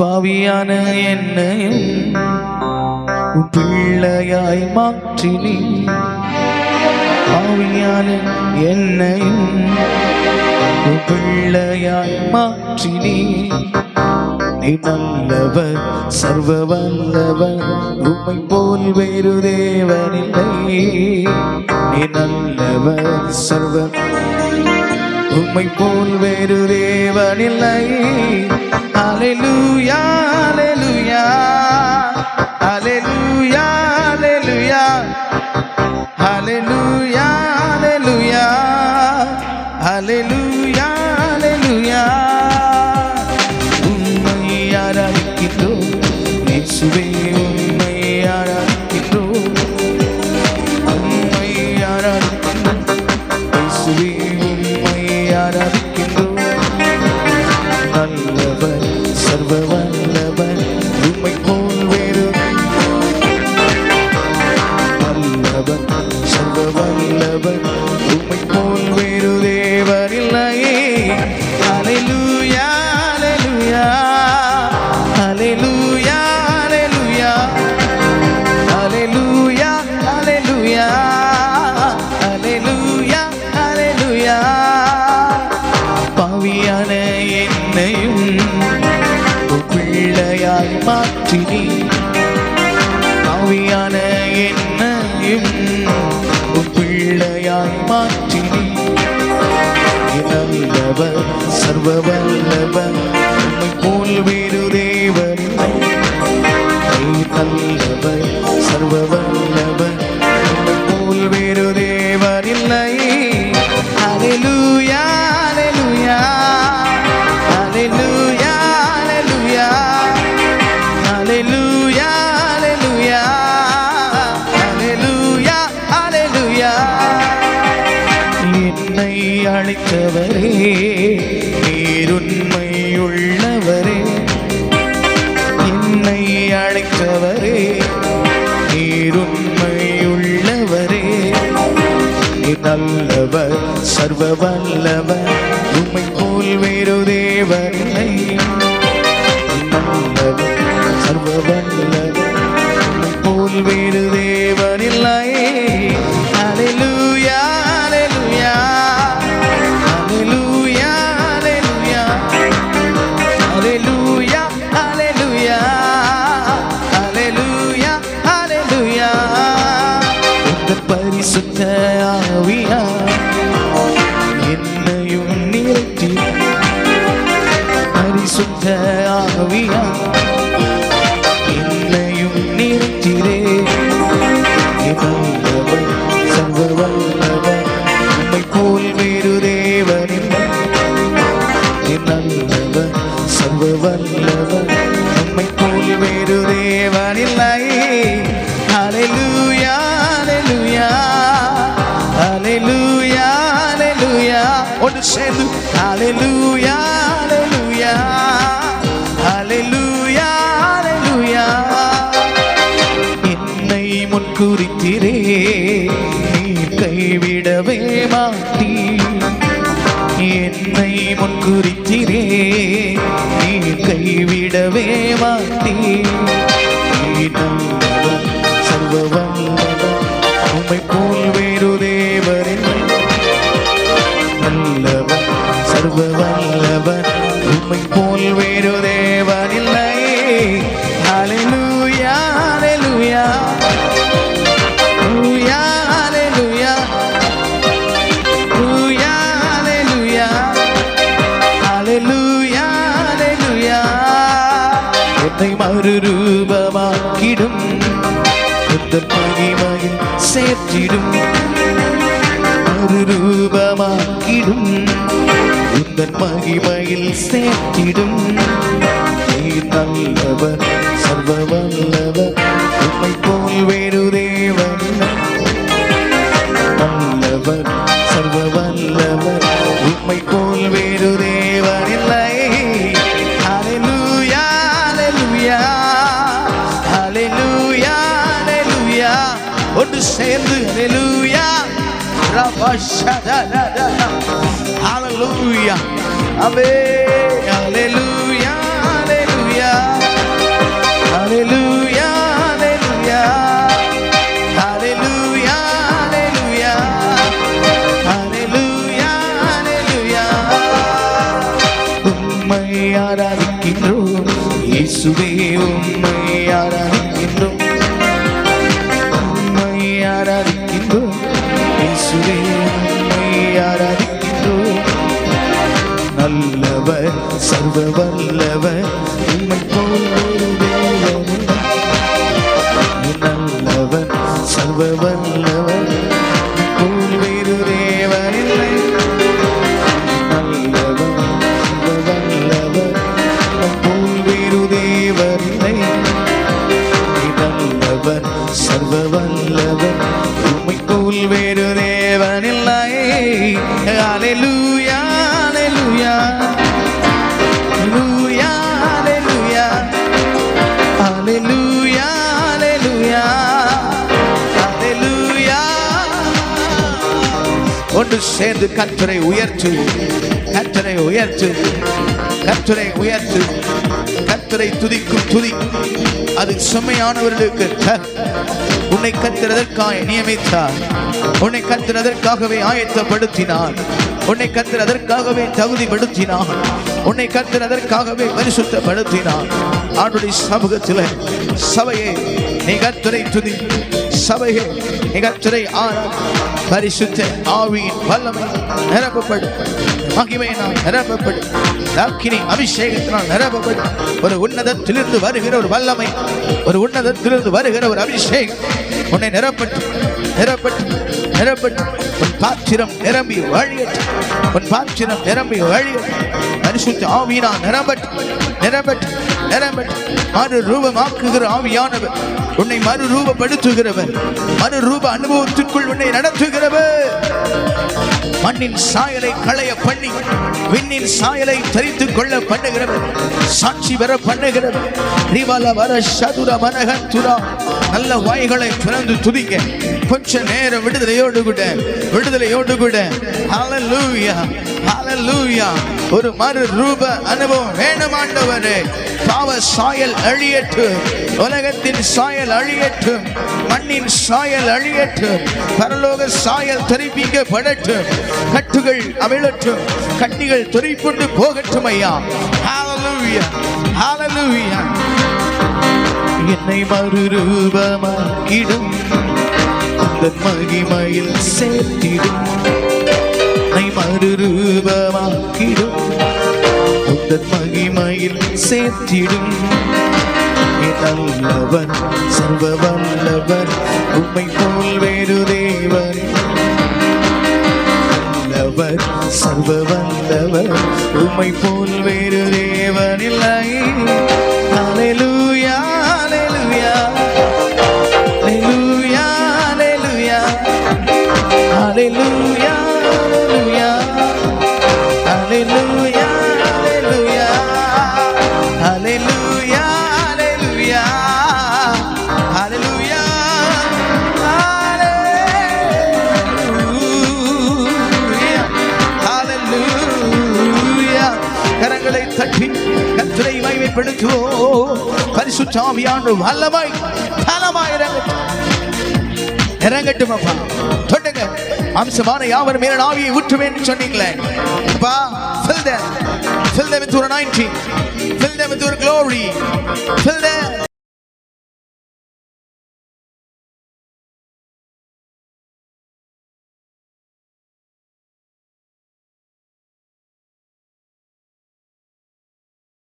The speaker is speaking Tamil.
பாவியான என்னையும் பிள்ளையாய் மாற்றினி பாவியான என்னையும் பிள்ளையாய் மாற்றினி நீ. நல்லவர் சர்வ வல்லவர் உண்மை போல் வேறு தேவனில்லை நீ நல்லவர் சர்வ உம்மை போல் வேறு தேவனில்லை. அலெலுயா அலெலுயா அலெலுயா அலெலுயா அலெலு மாற்றினி ஆவியான என்னையும் பிள்ளையாய் மாற்றினி. இளவல்லவர் சர்வவல்லவர் நம்மை போல் வேறு தேவர் நல்லவர் சர்வவல்லவர் நம்மை போல் வேறு தேவர் இல்லை. அலலூயா உள்ளவரே நீருண்மை உள்ளவரே என்னை அழைத்தவரே நீருண்மையுள்ளவரே. நீ நல்லவர் சர்வ வல்லவர் உம்மை போல் வேறு தேவனில்லை വിശുദ്ധയാവിയ എന്നെയും നിരത്തി പരിശുദ്ധയാവിയ மனுஷனு அலெலூயா அலெலூயா அலெலூயா அலெலூயா என்னை முன்குறித்திரே நீ கைவிடவே மாட்டி என்னை முன்குறித்திரே நீ கைவிடவே மாட்டி சர்வவா அன்பு வல்லவர் உண்மை போல் வேறு தேவன் இல்லை அலலுயா அலலுயா லூயா அலலுயா லூயா அலலுயா அலலுயா அலலுயா என்னை மறுரூபமாக்கிடும் மகிமையில் சேர்த்திடும் மறுரூபமாக்கிடும் உந்தன் மகிமையில் சேர்த்திடும். நீ நல்லவர் சர்வ வல்லவர் உண்மை போல் வேறு தேவன். நல்லவர் சர்வ வல்லவர் உண்மை போல் வேறு தேவனில்லை ஹalleluya ஹalleluya ஹalleluya ஹalleluya. ஒன்று சேர்ந்து Hallelujah. Amen. Hallelujah. Hallelujah. Hallelujah. Hallelujah! Hallelujah! Hallelujah! Umaya dar ஆராதிக்கின்றோம் இயேசுவே உம்மை ஆரா இயேசுவே உம்மை ஆராதிக்கின்றோம். நல்லவர் சர்வ வல்லவர் ஒன்று சேர்ந்து கர்த்தரை உயர்த்து. கர்த்தரை உயர்த்து. கர்த்தரை உயர்த்து. கர்த்தரை துதிக்கும் துதி. அது செம்மையானவர்களுக்கு உன்னை கத்துறதற்காக நியமித்தார். உன்னை கத்துறதற்காகவே ஆயத்தப்படுத்தினார். உன்னை கத்துறதற்காகவே தகுதிப்படுத்தினார். உன்னை கத்துறதற்காகவே பரிசுத்தப்படுத்தினார். ஆண்டுடைய சமூகத்தில் சபையை நீ கத்தரை துதி. சபையே நீ கத்தரை ஆரா பரிசுத்த ஆவியின் வல்லமை நிரப்பப்படும். மகிமையினால் நிரப்பப்படும். அக்கினி அபிஷேகத்தினால் நிரப்பப்படும். ஒரு உன்னதத்திலிருந்து வருகிற ஒரு வல்லமை ஒரு உன்னதத்திலிருந்து வருகிற ஒரு அபிஷேகம் உன்னை நிரப்பட்டு நிரப்பட்டு நிரப்பட்டு உன் பாத்திரம் நிரம்பி வழியட்டு உன் பாத்திரம் நிரம்பி வழியட்டு பரிசுத்த ஆவியினால் நிரம்பட்டு நிரம்பட்டு மறு ரூபமாக்குகிற ஆவியானவர். உன்னை மறு ரூபப்படுத்துகிறவர் மறு ரூப அனுபவத்திற்குள் உன்னை நடத்துகிறவர். மண்ணின் சாயலை களைய பண்ணி விண்ணின் சாயலை தரித்து கொள்ள பண்ணுகிறவர். சாட்சி பெற பண்ணுகிறவர். ரிவல வர சதுர மனகத்துரா. நல்ல வாய்களை திறந்து துதிக்க கொஞ்ச நேரம் விடுதலையோடு கூட விடுதலையோடு கூட. ஹalleluya ஹalleluya ஒரு மறு ரூப அனுபவம் வேணுமாண்டவரே பாவ சாயல் அழியட்டும் உலகத்தின் சாயல் அழியட்டும் மண்ணின் சாயல் அழியட்டும் பரலோக சாயல் தெரிவிக்கப்படட்டும் கட்டுகள் அவிழட்டும் கட்டிகள் துறைப்புண்டு போகட்டும் ஐயா. ஹalleluya ஹalleluya என்னை மறுரூபமாக்கிடும். தன் மகிமையில் சேர்த்திடும் உன்னை மறுரூபமாக்கிடும் அந்த மகிமையில் சேர்த்திடும் என் நல்லவர் சர்வ வல்லவர் உம்மை போல் வேறு தேவர் நல்லவர் சர்வ வல்லவர் உம்மை போல் வேறு தேவன் இல்லை. அலையிலும் ஹalleluya ஹalleluya ஹalleluya ஹalleluya ஹalleluya ஹalleluya ஹalleluya ஹalleluya கரங்களை தட்டி கர்த்தரை மகிமைப்படுத்துவோம் பரிசுத்தாவியான வல்லமாய் பலமாய் இறங்கட்டும் இறங்கட்டும் அப்பா தொட்டுங்க அம்சமான யாவர் மேல ஆவியை ஊற்றுவேன்னு சொன்னீங்களே அப்பா fill them fill them with your anointing fill them with your glory fill them